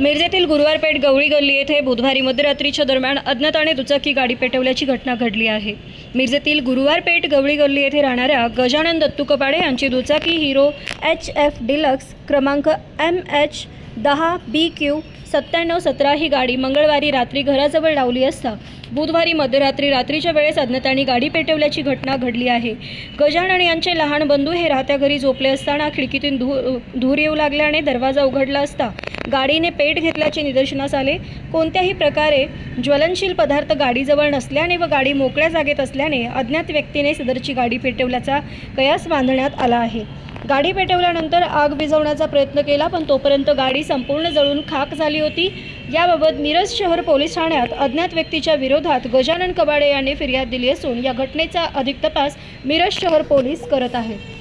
मिरजेतील गुरुवारपेठ गवळी गल्ली येथे बुधवारी मध्यरात्रीच्या दरम्यान अज्ञाताने दुचाकी गाडी पेटवल्याची घटना घडली आहे. मिरजेतील गुरुवारपेठ गवळी गल्ली येथे राहणाऱ्या गजानन दत्तू कपाडे यांची दुचाकी हिरो एच एफ डिलक्स क्रमांक एम एच दहा बी क्यू सत्त्याण्णव सतरा ही गाडी मंगळवारी रात्री घराजवळ लावली असता बुधवारी मध्यरात्री रात्रीच्या वेळेस अज्ञातांनी गाडी पेटवल्याची घटना घडली आहे. गजानन यांचे लहान बंधू हे राहत्या घरी झोपले असताना खिडकीतून धूर धूर येऊ लागल्याने दरवाजा उघडला असता गाडीने पेट घेतल्याचे निदर्शनास आले. कोणत्याही प्रकारे ज्वलनशील पदार्थ गाडीजवळ नसल्याने व गाडी मोकळ्या जागेत असल्याने अज्ञात व्यक्तीने सदरची गाडी पेटवल्याचा कयास बांधण्यात आला आहे. गाडी पेटवल्यानंतर आग विझवण्याचा प्रयत्न केला पण तोपर्यंत गाडी संपूर्ण जळून खाक झाली होती. याबाबत मिरज शहर पोलीस ठाण्यात अज्ञात व्यक्तीच्या विरोधात गजानन कबाडे यांनी फिर्याद दिली असून या घटनेचा अधिक तपास मिरज शहर पोलीस करत आहेत.